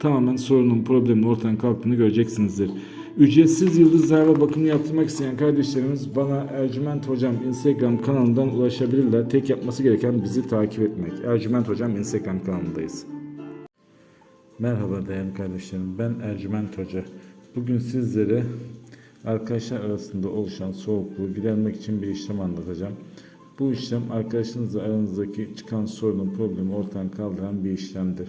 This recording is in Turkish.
tamamen sorunun, problemin ortadan kalktığını göreceksinizdir. Ücretsiz yıldız zarfa bakımı yaptırmak isteyen kardeşlerimiz bana Ercüment Hocam Instagram kanalından ulaşabilirler. Tek yapması gereken bizi takip etmek. Ercüment Hocam Instagram kanalındayız. Merhaba değerli kardeşlerim. Ben Ercüment Hoca. Bugün sizlere arkadaşlar arasında oluşan soğukluğu gidermek için bir işlem anlatacağım. Bu işlem arkadaşınızla aranızdaki çıkan sorunun problemi ortadan kaldıran bir işlemdir.